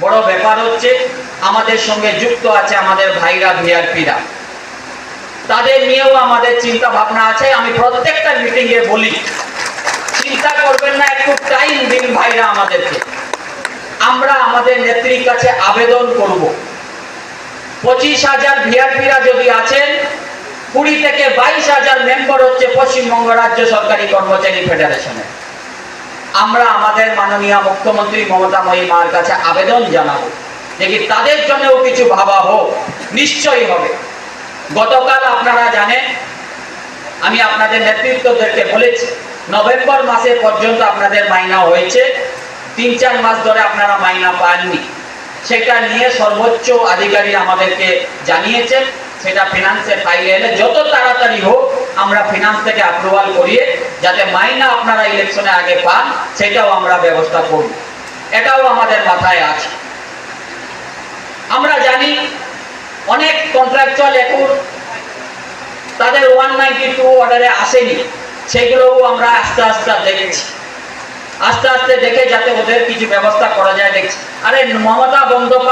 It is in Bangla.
বড় ব্যাপার হচ্ছে আমাদের সঙ্গে যুক্ত আছে আমাদের ভাইরা ভিআরপিরা তাদের নিয়েও আমাদের চিন্তা ভাবনা আছে। আমি প্রত্যেকটা মিটিং এ বলি, চিন্তা করবেন না, একটু টাইম দিন ভাইরা আমাদেরকে। আমরা আমাদের নেত্রীর কাছে আবেদন করব। পঁচিশ হাজার ভিআরপিরা যদি আছেন, কুড়ি থেকে বাইশ হাজার মেম্বার হচ্ছে পশ্চিমবঙ্গ রাজ্য সরকারি কর্মচারী ফেডারেশনের আমরা আমাদের মাননীয় মুখ্যমন্ত্রী মমতা মহিমার কাছে আবেদন জানাব দেখি তাদের জন্যও কিছু ভাবা হোক, নিশ্চয়ই হবে। গতকাল আপনারা জানেন, আমি আপনাদের নেতৃত্বদেরকে বলেছি, নভেম্বর মাসে পর্যন্ত আপনাদের মাইনা হয়েছে তিন চার মাস ধরে আপনারা মাইনা পাননি। সেটা নিয়ে সর্বোচ্চ আধিকারী আমাদেরকে জানিয়েছেন, সেটা ফিনান্সে ফাইলে এলে যত তাড়াতাড়ি হোক আমরা ফিনান্স থেকে অ্যাপ্রুভাল করিয়ে যাতে মাইনা আপনারা ইলেকশনে আগে পান, সেটাও আমরা ব্যবস্থা করব। এটাও আমাদের মাথায় আছে। আমরা জানি অনেক কন্ট্রাকচুয়াল একুর তাদের ওয়ান নাইনটি টু অর্ডারে আসেনি, সেগুলোও আমরা আস্তে আস্তে দেখেছি। আস্তে আস্তে দেখে যাতে ওদের কিছু ব্যবস্থা করা যায় দেখছি। আরে মমতা বন্দ্যোপাধ্যায়